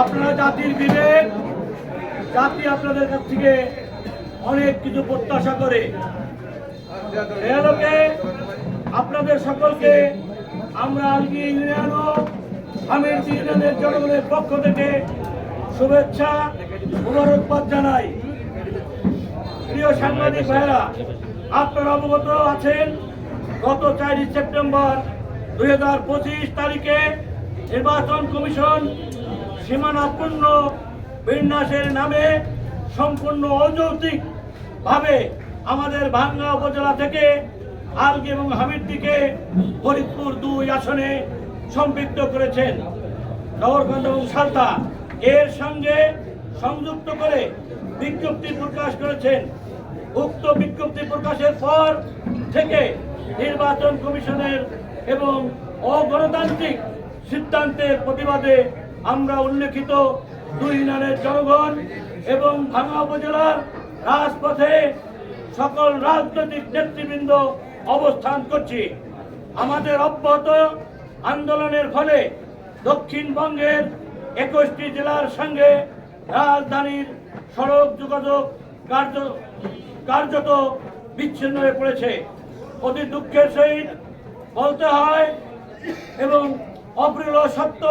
আপনারা জাতির বিবেক, জাতি আপনাদের কাছ থেকে অনেক কিছু প্রত্যাশা করে। আপনাদের সকলকে আমরা আলগি ইউনিয়ন ও আমির ইউনিয়নের জনগণের পক্ষ থেকে শুভেচ্ছা মুবারকবাদ জানাই। প্রিয় সাংবাদিক ভাইরা আপনারা অবগত আছেন, গত চারই সেপ্টেম্বর দুই হাজার পঁচিশ তারিখে নির্বাচন কমিশন সীমানাপূর্ণ বিন্যাসের নামে সম্পূর্ণ অযৌক্তিক ভাবে আমাদের ভাঙ্গা উপজেলা থেকে আলগি এবং হামিদদিকে ফরিদপুর দুই আসনে সম্পৃক্ত করেছেন। নগরগঞ্জ এবং সালতা এর সঙ্গে সংযুক্ত করে বিজ্ঞপ্তি প্রকাশ করেছেন। উক্ত বিজ্ঞপ্তি প্রকাশের পর থেকে নির্বাচন কমিশনের এবং অগণতান্ত্রিক সিদ্ধান্তের প্রতিবাদে আমরা উল্লেখিত দুই ইউনিয়নের জনগণ এবং ভাঙা উপজেলার রাজপথে সকল রাজনৈতিক নেতৃবৃন্দ অবস্থান করছি। আমাদের অব্যাহত আন্দোলনের ফলে দক্ষিণবঙ্গের একুশটি জেলার সঙ্গে রাজধানীর সড়ক যোগাযোগ কার্য, কার্যত বিচ্ছিন্ন হয়ে পড়েছে। অতি দুঃখের সহিত বলতে হয় এবং অপ্রিয় সত্য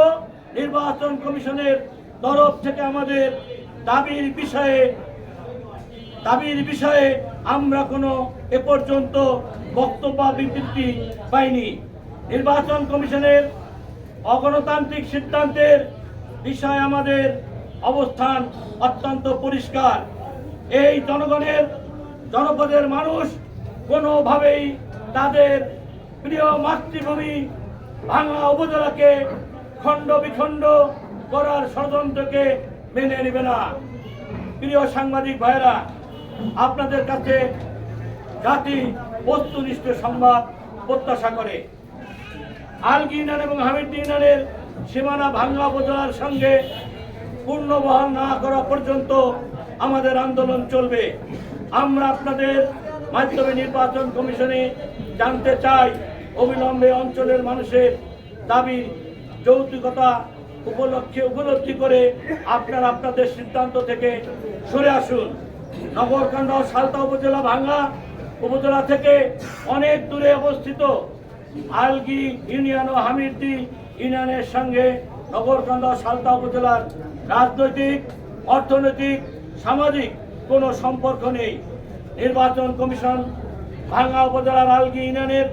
নির্বাচন কমিশনের তরফ থেকে আমাদের দাবির বিষয়ে দাবির বিষয়ে আমরা কোনো এ পর্যন্ত বক্তব্য বিবৃতি পাইনি। নির্বাচন কমিশনের অগণতান্ত্রিক সিদ্ধান্তের বিষয়ে আমাদের অবস্থান অত্যন্ত পরিষ্কার। এই জনগণের, জনপদের মানুষ কোনোভাবেই তাদের প্রিয় মাতৃভূমি ভাঙা উপজেলাকে খণ্ড বিখণ্ড করার ষড়যন্ত্রকে মেনে নেবে না। প্রিয় সাংবাদিক ভাইরা আপনাদের কাছে জাতি বস্তুনিষ্ঠ সংবাদ প্রত্যাশা করে। আলগি ইউনিয়ন এবং হামিদ ইউনিয়নের সীমানা ভাঙ্গা উপজেলার সঙ্গে পূর্ণ বহাল না করা পর্যন্ত আমাদের আন্দোলন চলবে। আমরা আপনাদের মাধ্যমে নির্বাচন কমিশনে জানতে চাই অবিলম্বে অঞ্চলের মানুষের দাবি যৌক্তিকতা উপলক্ষে উপলব্ধি করে আপনারা আপনাদের সিদ্ধান্ত থেকে সরে আসুন। নগরকান্দা ও সালতা উপজেলা, ভাঙ্গা উপজেলা থেকে অনেক দূরে অবস্থিত আলগি ইউনিয়ন ও হামিরদি ইউনিয়নের সঙ্গে নগরকান্দা সালতা উপজেলার রাজনৈতিক, অর্থনৈতিক, সামাজিক কোনো সম্পর্ক নেই। নির্বাচন কমিশন ভাঙ্গা উপজেলার আলগি ইউনিয়নের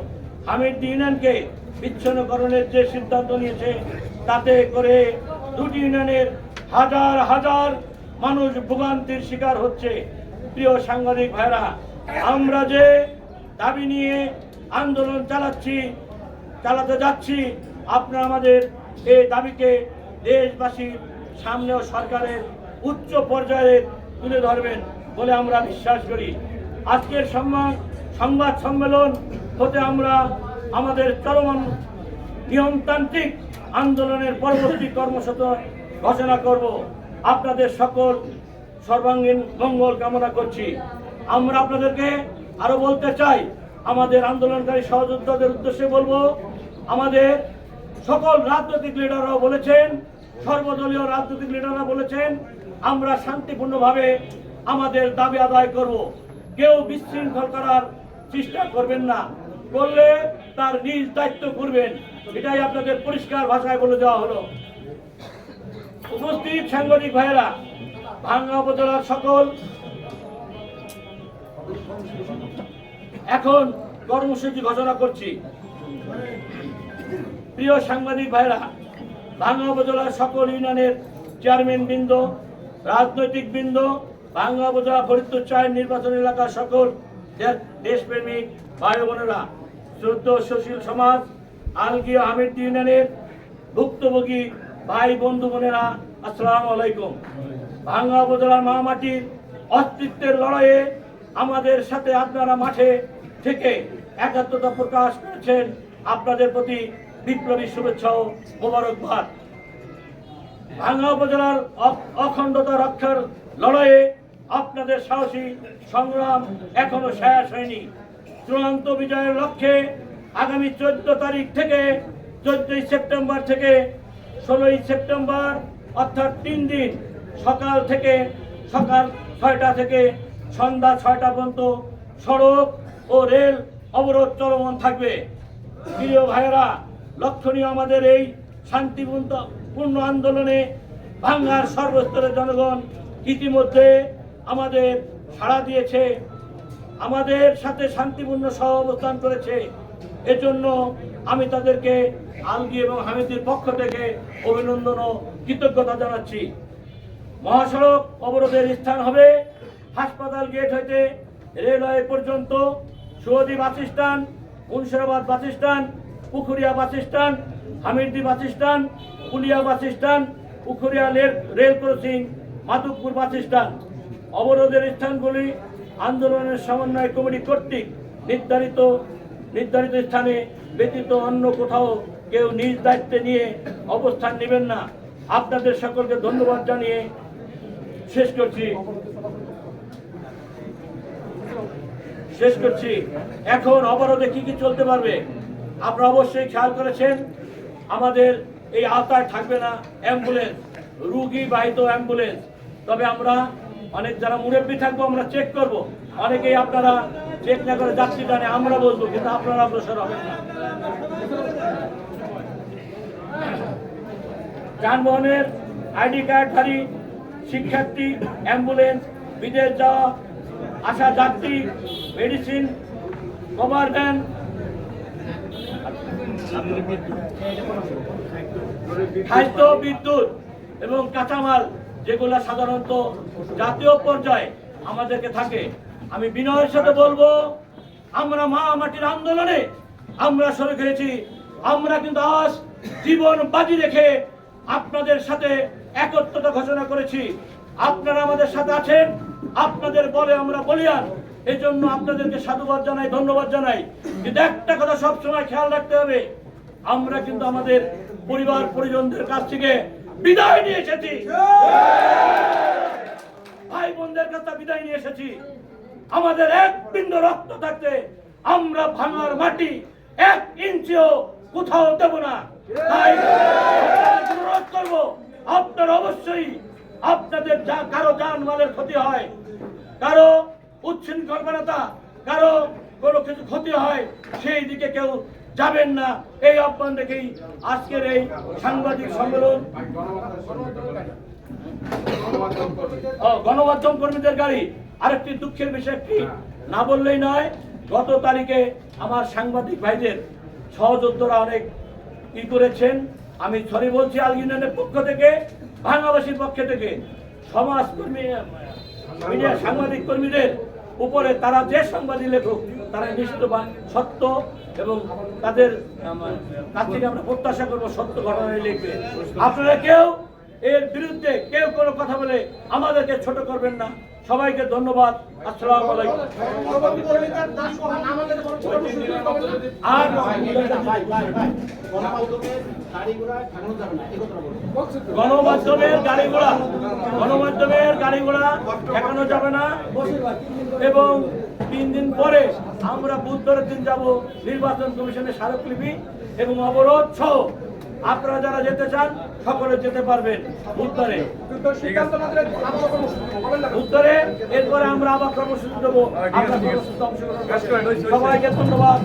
হামিরদি ইউনিয়নকে বিচ্ছিন্নকরণের যে সিদ্ধান্ত নিয়েছে, তাতে করে দুটি ইউনিয়নের হাজার হাজার মানুষ ভোগান্তির শিকার হচ্ছে। প্রিয় সাংবাদিক ভাইরা, আমরা যে দাবি নিয়ে আন্দোলন চালাচ্ছি, চালাতে যাচ্ছি, আপনারা আমাদের এই দাবিকে দেশবাসীর সামনেও সরকারের উচ্চ পর্যায়ে তুলে ধরবেন বলে আমরা বিশ্বাস করি। আজকের সম্মান সংবাদ সম্মেলন হতে আমরা আমাদের চলমান নিয়মতান্ত্রিক আন্দোলনের পরবর্তী কর্মসূচি ঘোষণা করব। আপনাদের সকল সর্বাঙ্গীন মঙ্গল কামনা করছি। আমরা আপনাদেরকে আরও বলতে চাই, আমাদের আন্দোলনকারী সহযোদ্ধাদের উদ্দেশ্যে বলব, আমাদের সকল রাজনৈতিক লিডাররাও বলেছেন, সর্বদলীয় রাজনৈতিক লিডাররা বলেছেন, আমরা শান্তিপূর্ণভাবে আমাদের দাবি আদায় করব। কেউ বিশৃঙ্খল করার চেষ্টা করবেন না। করলে তার নিজ দায়িত্ব করবেন এটাই আপনাদের পরিষ্কার ভাষায় বলে দেওয়া হলো। উপস্থিত সাংবাদিক ভাইয়েরা, ভাঙ্গা উপজেলার সকল। এখন কর্মসূচি ঘোষণা করছি। প্রিয় সাংবাদিক ভাইরা ভাঙ্গা উপজেলার সকল ইউনিয়নের চেয়ারম্যান বৃন্দ, রাজনৈতিক বৃন্দ, ভাঙ্গা উপজেলা ফরিদপুর চায়ের নির্বাচন এলাকার সকল দেশপ্রেমিক ভাই বোনেরা শ্রদ্ধ সুশীল সমাজ আলগিয়া হামিদ ইউনিয়নের ভুক্তভোগী ভাই বন্ধু বোনেরা, আসসালামু আলাইকুম। ভাঙ্গা উপজেলার মামাটির অস্তিত্বের লড়াইয়ে আমাদের সাথে আপনারা মাঠে থেকে একাত্মতা প্রকাশ করেছেন। আপনাদের প্রতি বিপ্লবী শুভেচ্ছা ও মোবারকবাদ। ভাঙ্গা উপজেলার অখণ্ডতা রক্ষার লড়াইয়ে আপনাদের সাহসী সংগ্রাম এখনও শেষ হয়নি। চূড়ান্ত বিজয়ের লক্ষ্যে আগামী চোদ্দ তারিখ থেকে, চোদ্দই সেপ্টেম্বর থেকে, ষোলোই সেপ্টেম্বর, অর্থাৎ তিন দিন সকাল থেকে সকাল ছয়টা থেকে সন্ধ্যা ছয়টা পর্যন্ত সড়ক ও রেল অবরোধ চলমান থাকবে। প্রিয় ভাইয়েরা, লক্ষণীয় আমাদের এই শান্তিপূর্ণ পূর্ণ আন্দোলনে ভাঙ্গার সর্বস্তরের জনগণ ইতিমধ্যে আমাদের সাড়া দিয়েছে, আমাদের সাথে শান্তিপূর্ণ সহ অবস্থান করেছে। এজন্য আমি তাদেরকে আলগি এবং হামিদের পক্ষ থেকে অভিনন্দন ও কৃতজ্ঞতা জানাচ্ছি। মহাসড়ক অবরোধের স্থান হবে হাসপাতাল গেট হইতে রেলওয়ে পর্যন্ত Suhadi bus Munshirabad bus Pukhuria bus stand Hamirdi Kulia bus Pukhuria rail rail crossing, Madhabpur bus অবরোধের স্থানগুলি আন্দোলনের সমন্বয় কমিটি কর্তৃক নির্ধারিত নির্ধারিত স্থানে ব্যতীত অন্য কোথাও কেউ নিজ দায়িত্বে নিয়ে অবস্থান নেবেন না। আপনাদের সকলকে ধন্যবাদ জানিয়ে শেষ করছি। শেষ করছি। এখন অবরোধে কি কি চলতে পারবে? আপনারা অবশ্যই খেয়াল করেছেন, আমাদের এই আওতায় থাকবে না অ্যাম্বুলেন্স, রুগী বাহিত অ্যাম্বুলেন্স। তবে আমরা অনেক যারা মুরব্বী থাকব আমরা চেক করব। অনেকেই আপনারা চেক না করে যাচ্ছি টানে আমরা বলব কিন্তু আপনারা অগ্রসর হবেন না। যানবাহনের আইডি কার্ডধারী শিক্ষার্থী, অ্যাম্বুলেন্স, বিদেশ যাওয়া, আসা যাত্রী, মেডিসিন, কভার ভ্যান। খাদ্য বিদ্যুৎ এবং কাঁচামাল যেগুলো সাধারণত জাতীয় পর্যায়ে আমাদেরকে থাকে, আমি বিনয়ের সাথে বলব, আমরা মা মাটির আন্দোলনে আমরা সরে খেয়েছি আমরা কিন্তু আজ জীবন বাজি রেখে আপনাদের সাথে একত্রতা ঘোষণা করেছি। আপনারা আমাদের সাথে আছেন, আপনাদের বলে আমরা বলিয়ান। এই জন্য আপনাদেরকে সাধুবাদ জানাই, ধন্যবাদ জানাই। কিন্তু একটা কথা সবসময় খেয়াল রাখতে হবে, আমরা কিন্তু আমাদের পরিবার, পরিজনদের কাছ থেকে বিদায় নিয়ে এসেছি। ভাই বোনদের কাছে বিদায় নিয়ে এসেছি। আমাদের এক বিন্দু রক্ত থাকতে আমরা ভাঙার মাটি এক ইঞ্চিও কোথাও দেব না। তাই অনুরোধ করব, আপনারা অবশ্যই আপনাদের যা, কারও জান মালের ক্ষতি হয়, কারও উচ্ছৃঙ্খলতা কারও কোনো কিছু ক্ষতি হয়, সেই দিকে কেউ যাবেন না। এই আহ্বান রেখেই আজকের এই সাংবাদিক সম্মেলন। গণমাধ্যম কর্মীদের গাড়ি। আরেকটি দুঃখের বিষয় কি না বললেই নয়, গত তারিখে আমার সাংবাদিক ভাইদের সহযোদ্ধারা অনেক ই করেছেন। আমি সরি বলছি আল ইউনিয়নের পক্ষ থেকে ভাঙাবাসীর পক্ষ থেকে। সমাজ কর্মী সাংবাদিক কর্মীদের উপরে তারা যে সাংবাদিক লেখক তারা বা- সত্য এবং তাদের কাছ থেকে আমরা প্রত্যাশা করব সত্য ঘটনায় লিখবে। আপনারা কেউ এর বিরুদ্ধে কেউ কোনো কথা বলে আমাদেরকে ছোট করবেন না। সবাইকে ধন্যবাদ। আর গণমাধ্যমের গাড়ি ঘোড়া। গণমাধ্যমের গাড়ি ঘোড়া ঠেকানো যাবে না। এবং তিন দিন পরে আমরা বুধবারের দিন যাব নির্বাচন কমিশনের স্মারকলিপি এবং অবরোধ সহ। আপনারা যারা যেতে চান, সকলে যেতে পারবেন বুধবারে। উত্তরে এরপরে আমরা আবার কর্মসূচি দেবো। সবাইকে ধন্যবাদ।